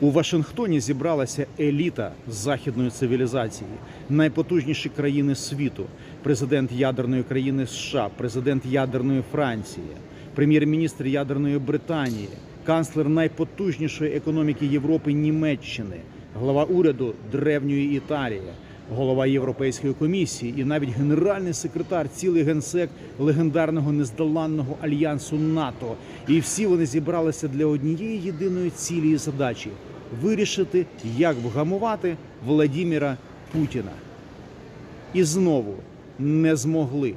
У Вашингтоні зібралася еліта західної цивілізації, найпотужніші країни світу, президент ядерної країни США, президент ядерної Франції, прем'єр-міністр ядерної Британії, канцлер найпотужнішої економіки Європи Німеччини, глава уряду древньої Італії, голова Європейської комісії і навіть генеральний секретар, цілий генсек легендарного нездоланного альянсу НАТО. І всі вони зібралися для однієї єдиної цілі і задачі вирішити, як вгамувати Владіміра Путіна. І знову не змогли.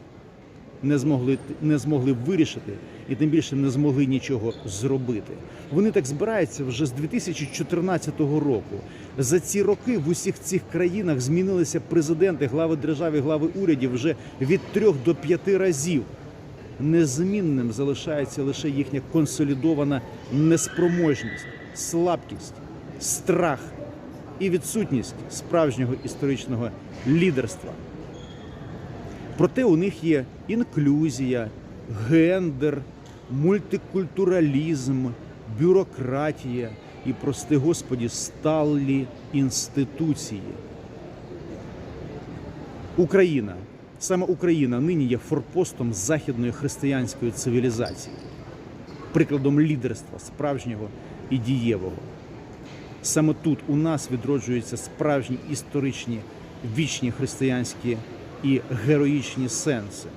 Не змогли, не змогли вирішити і тим більше не змогли нічого зробити. Вони так збираються вже з 2014 року. За ці роки в усіх цих країнах змінилися президенти, глави держав і глави урядів вже від трьох до п'яти разів. Незмінним залишається лише їхня консолідована неспроможність, слабкість, страх і відсутність справжнього історичного лідерства. Проте у них є інклюзія, гендер, мультикультуралізм, бюрократія і, прости господі, сталі інституції. Україна, саме Україна нині є форпостом західної християнської цивілізації, прикладом лідерства справжнього і дієвого. Саме тут у нас відроджуються справжні історичні вічні християнські і героїчні сенси.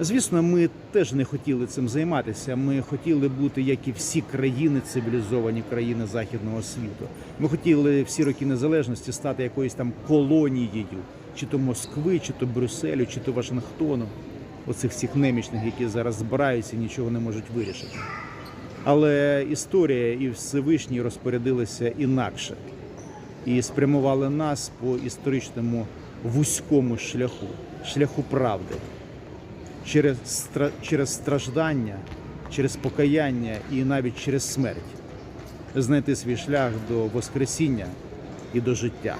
Звісно, ми теж не хотіли цим займатися. Ми хотіли бути, як і всі країни, цивілізовані країни західного світу. Ми хотіли всі роки незалежності стати якоюсь там колонією, чи то Москви, чи то Брюсселю, чи то Вашингтону, оцих всіх немічних, які зараз збираються нічого не можуть вирішити. Але історія і Всевишній розпорядилися інакше і спрямували нас по історичному вузькому шляху, шляху правди, через, стра- через страждання, через покаяння і навіть через смерть знайти свій шлях до Воскресіння і до життя.